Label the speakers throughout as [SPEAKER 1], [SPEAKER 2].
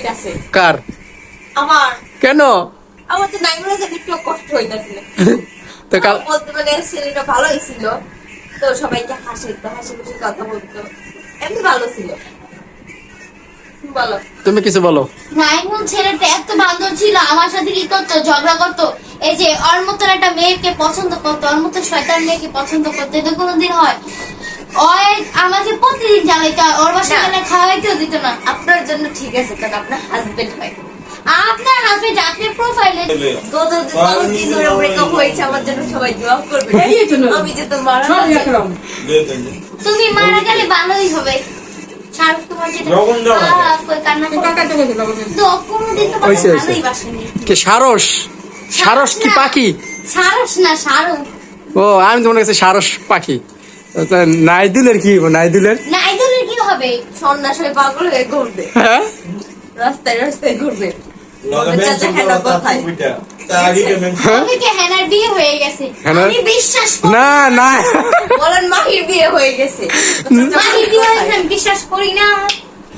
[SPEAKER 1] কার?
[SPEAKER 2] আমার।
[SPEAKER 1] কেন?
[SPEAKER 2] আমার তো নাইমুলে যে একটু কষ্ট হইতাছে
[SPEAKER 1] তো কাল
[SPEAKER 2] বলতে মানে ছেলেটা ভালোই ছিল তো সবাইকে হাসি খুশি কথা বলতো। এমনি ভালো ছিল। বলো।
[SPEAKER 1] তুমি কিছু বলো।
[SPEAKER 3] নাইমুল ছেলেটা এত বান্দর ছিল আমার সাথে কি করতো ঝগড়া করতো? এই যে ওর মতন একটা মেয়েকে পছন্দ করতো ওর মতো শয়তান মেয়েকে পছন্দ করতো এটা কোনোদিন হয়? ওই আমাকে প্রতিদিন ওর বাসায়
[SPEAKER 2] না।
[SPEAKER 3] খাওয়াইতেও দিত না।
[SPEAKER 2] আপনার জন্য ঠিক আছে কারণ আপনার হাজবেন্ড হয়।
[SPEAKER 3] আপনার হাজবেন্ড আপনার প্রোফাইলে
[SPEAKER 2] গত দিন ধরে ব্রেকআপ হয়েছে আমার জন্য সবাই দোয়া করবে। আমি যে তো মারা
[SPEAKER 4] সব
[SPEAKER 2] গেছি।
[SPEAKER 4] একরকম
[SPEAKER 3] তুমি মারা গেলে ভালোই হবে। শাহরুখ তোমার যেটা
[SPEAKER 1] সারস? সারস কি পাখি?
[SPEAKER 3] সারস না শাহরুখ।
[SPEAKER 1] ও আমি তোমার কাছে সারস পাখি। নাইদুলের কি হইবো? নাইদুলের?
[SPEAKER 3] হবে
[SPEAKER 2] সন্ন্যাস হয়ে পাগল হয়ে ঘুরবে।
[SPEAKER 1] হ্যাঁ?
[SPEAKER 2] রাস্তায় রাস্তায় ঘুরবে।
[SPEAKER 3] হয়ে? আমি বিশ্বাস করি
[SPEAKER 1] না না।
[SPEAKER 2] বলেন মাহির বিয়ে হয়ে গেছে।
[SPEAKER 3] মাহির বিয়ে হয়েছে আমি বিশ্বাস করি না।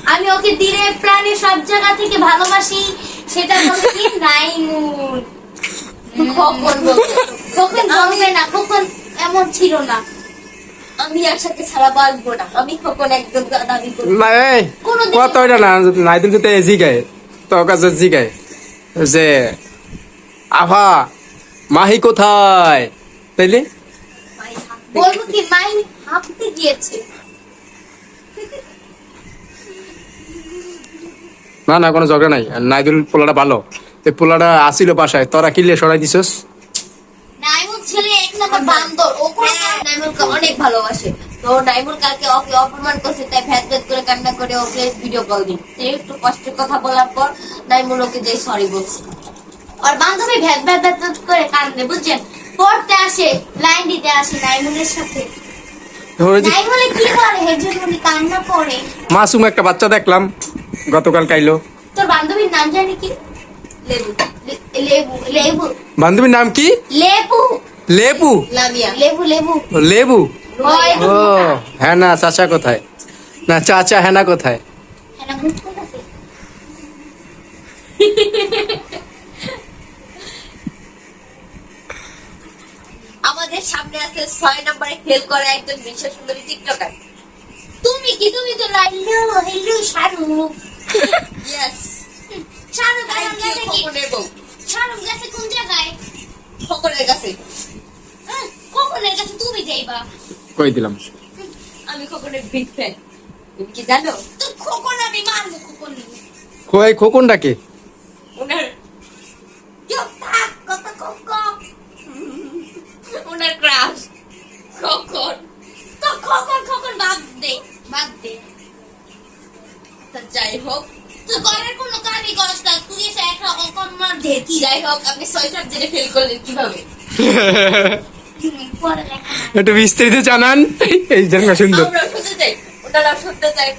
[SPEAKER 3] আমি ওকে দিলে প্রাণে সব জায়গা থেকে ভালোবাসি। সেটা কি নাইমুল
[SPEAKER 2] খবর বলতে
[SPEAKER 3] কখন জমবে না কখন এমন ছিল না।
[SPEAKER 2] আমি আশাকে ছাড়া বাঁচবো না। আমি কখন একদম দাবি করি
[SPEAKER 1] না এই কত তো কাছে যে আভা মাহি কোথায়? তাইলে?
[SPEAKER 3] বলব কি মাই হাঁপতে গিয়েছে।
[SPEAKER 1] না না কোনো ঝগড়া নাই। নাইদুল পোলাটা ভালো। পোলাটা আসিল বাসায় তোরা কিলে সরাই দিছস?
[SPEAKER 3] নাইমুল ছেলে এক নম্বর বান্দর। ও
[SPEAKER 2] হ্যাঁ, নাইমুলকে অনেক ভালোবাসে। তো নাইমুল কালকে ওকে অপমান করছে তাই ভ্যাত ভ্যাত করে কান্না করে ওকে ভিডিও কল দিন একটু কষ্টের কথা বলার পর নাইমুল ওকে যে সরি বলছে।
[SPEAKER 3] আর বান্ধবী ভেদ ভেদ ভেদ করে কান্দে বুঝছেন? পড়তে আসে লাইন দিতে আসে নাইমুলের সাথে। নাইমুলে কি করে? হেজুর উনি কান্না করে।
[SPEAKER 1] মাসুম একটা বাচ্চা দেখলাম গতকাল কাইলো।
[SPEAKER 3] তোর বান্ধবীর নাম জানি কি?
[SPEAKER 1] বান্ধবীর নাম কি
[SPEAKER 3] লেবু
[SPEAKER 1] লেবু
[SPEAKER 3] লেবু লেবু
[SPEAKER 1] লেবু ও হ্যাঁ না চাচা কোথায় না চাচা হ্যাঁ কোথায়
[SPEAKER 2] আমাদের সামনে আছে ছয় নম্বরে ফেল করা একজন বিশ্ব সুন্দরী টিকটকার।
[SPEAKER 3] তুমি কি তুমি তো লাইলো হেলো শাহরুখ
[SPEAKER 2] খোকনের কাছে।
[SPEAKER 3] হ্যাঁ, কাছে তুমি যাইবা
[SPEAKER 1] কই দিলাম?
[SPEAKER 2] আমি খোকনের বিগ ফ্যান তুমি কি জানো?
[SPEAKER 3] তো খোকন আমি মারবো খোকন
[SPEAKER 1] কই খোকন ডাকে
[SPEAKER 2] ওনার
[SPEAKER 3] চুপ থাক কত খোকন।
[SPEAKER 2] ওনার ক্রাশ খোকন।
[SPEAKER 3] তো খোকন খোকন বাদ দে বাদ দে।
[SPEAKER 2] তা যাই হোক
[SPEAKER 3] তুই ঘরের কোনো কাজই করস না তুই এসে একটা অকর্মার ঢেকি
[SPEAKER 2] যাই হোক আপনি ছয় সাবজেক্টে ফেল করলেন কীভাবে?
[SPEAKER 1] একটু বিস্তারিত জানান। এই জন্য সুন্দর।
[SPEAKER 2] আমরা শুনতে চাই। ওনারা শুনতে চাই